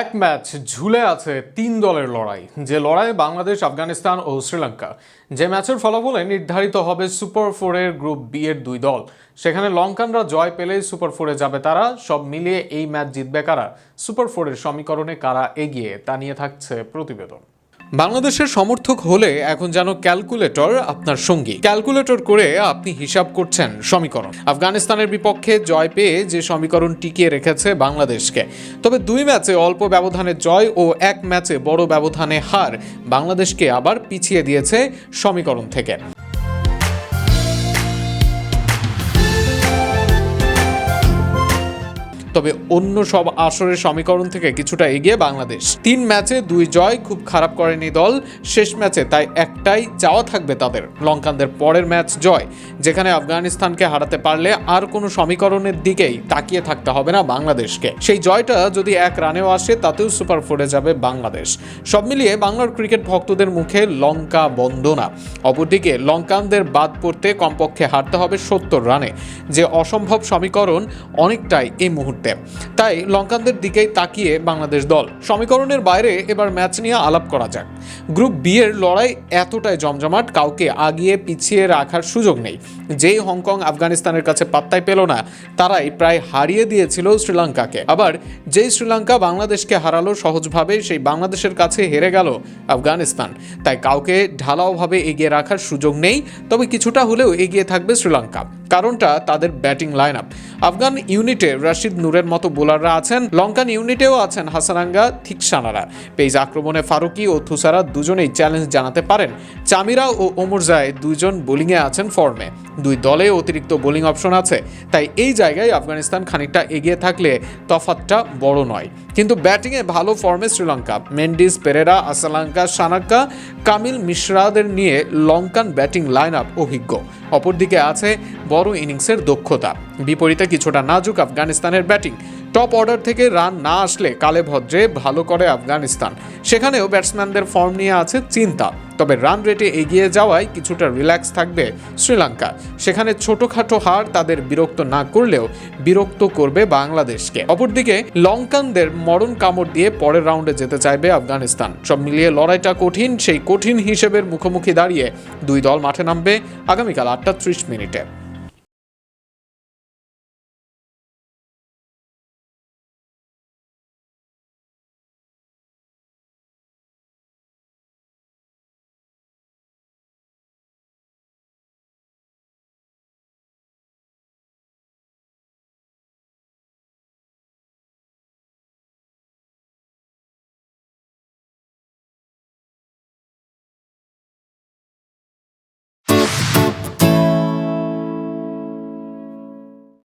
এক ম্যাচ ঝুলে আছে তিন দলের লড়াই, যে লড়াই বাংলাদেশ, আফগানিস্তান ও শ্রীলঙ্কা। যে ম্যাচের ফলাফলে নির্ধারিত হবে সুপার ফোরের গ্রুপ বি এর দুই দল। সেখানে লঙ্কানরা জয় পেলে সুপার ফোরে যাবে তারা, সব মিলিয়ে এই ম্যাচ জিতবে কারা? সুপার ফোরের সমীকরণে কারা এগিয়ে, তা নিয়ে থাকছে প্রতিবেদন। বাংলাদেশের সমর্থক হলে এখন যেন ক্যালকুলেটর আপনার সঙ্গী। ক্যালকুলেটর করে আপনি হিসাব করছেন সমীকরণ। আফগানিস্তানের বিপক্ষে জয় পেয়ে যে সমীকরণ টিকিয়ে রেখেছে বাংলাদেশকে। তবে দুই ম্যাচে অল্প ব্যবধানে জয় ও এক ম্যাচে বড় ব্যবধানে হার বাংলাদেশকে আবার পিছিয়ে দিয়েছে সমীকরণ থেকে। তবে অন্য সব আসরের সমীকরণ থেকে কিছুটা এগিয়ে বাংলাদেশ। তিন ম্যাচে দুই জয় খুব খারাপ করেনি দল। শেষ ম্যাচে তাই একটাই চাওয়া থাকবে তাদের। লঙ্কানদের পরের ম্যাচ জয়, যেখানে আফগানিস্তানকে হারাতে পারলে আর কোনো সমীকরণের দিকেই তাকিয়ে থাকতে হবে না বাংলাদেশকে। সেই জয়টা যদি এক রানেও আসে, তাতেও সুপার ফোরে যাবে বাংলাদেশ। সব মিলিয়ে বাংলার ক্রিকেট ভক্তদের মুখে লঙ্কা বন্দনা। অপরদিকে লঙ্কানদের বাদ পড়তে কমপক্ষে হারতে হবে সত্তর রানে। যে অসম্ভব সমীকরণ অনেকটাই এই মুহূর্তে তাই লঙ্কানদের দিকেই তাকিয়ে বাংলাদেশ দল। সমীকরণের বাইরে এবার ম্যাচ নিয়ে আলাপ করা যাক। গ্রুপ বি এর লড়াই এতটাই জমজমাট, কাউকে আগিয়ে পিছিয়ে রাখার সুযোগ নেই। যেই হংকং আফগানিস্তানের কাছে পাত্তাই পেল না, তারাই প্রায় হারিয়ে দিয়েছিল শ্রীলঙ্কাকে। আবার যেই শ্রীলঙ্কা বাংলাদেশকে হারালো সহজভাবে, সেই বাংলাদেশের কাছে হেরে গেল আফগানিস্তান। তাই কাউকে ঢালাওভাবে এগিয়ে রাখার সুযোগ নেই, তবে কিছুটা হলেও এগিয়ে থাকবে শ্রীলঙ্কা। কারণটা তাদের ব্যাটিং লাইন আপ আফগান ইউনিটে রাশিদ নূরের মতো বোলাররা আছেন, লঙ্কান ইউনিটেও আছেন হাসানাঙ্গা, থিকসানারা। পেজ আক্রমণে ফারুকি ও থুসারা দুজনেই চ্যালেঞ্জ জানাতে পারেন। চামিরা ও ওমরজায় দুজন বোলিংয়ে আছেন ফর্মে দুই দলে অতিরিক্ত বোলিং অপশন আছে, তাই এই জায়গায় আফগানিস্তান খানিকটা এগিয়ে থাকলে তফাতটা বড় নয়। কিন্তু ব্যাটিংয়ে ভালো ফর্মে শ্রীলঙ্কা। মেন্ডিস, পেরেরা, আসালাঙ্কা, সানাক্কা, কামিল মিশ্রাদের নিয়ে লঙ্কান ব্যাটিং লাইন আপ অভিজ্ঞ। অপরদিকে আছে বড় ইনিংসের দক্ষতা। বিপরীতে কিছুটা নাজুক আফগানিস্তানের ব্যাটিং। টপ অর্ডার থেকে রান না আসলে কালে ভদ্রে ভালো করে আফগানিস্তান। সেখানেও ব্যাটসম্যানদের ফর্ম নিয়ে আছে চিন্তা। তবে রান রেটে এগিয়ে যাওয়ায় কিছুটা রিল্যাক্স থাকবে শ্রীলঙ্কা। সেখানে ছোটখাটো হার তাদের বিরক্ত না করলেও বিরক্ত করবে বাংলাদেশকে। অপরদিকে, লঙ্কানদের মরণ কামড় দিয়ে পরের রাউন্ডে যেতে চাইবে আফগানিস্তান। সব মিলিয়ে লড়াইটা কঠিন, সেই কঠিন হিসেবের মুখোমুখি দাঁড়িয়ে দুই দল মাঠে নামবে আগামীকাল আটটা ত্রিশ মিনিটে।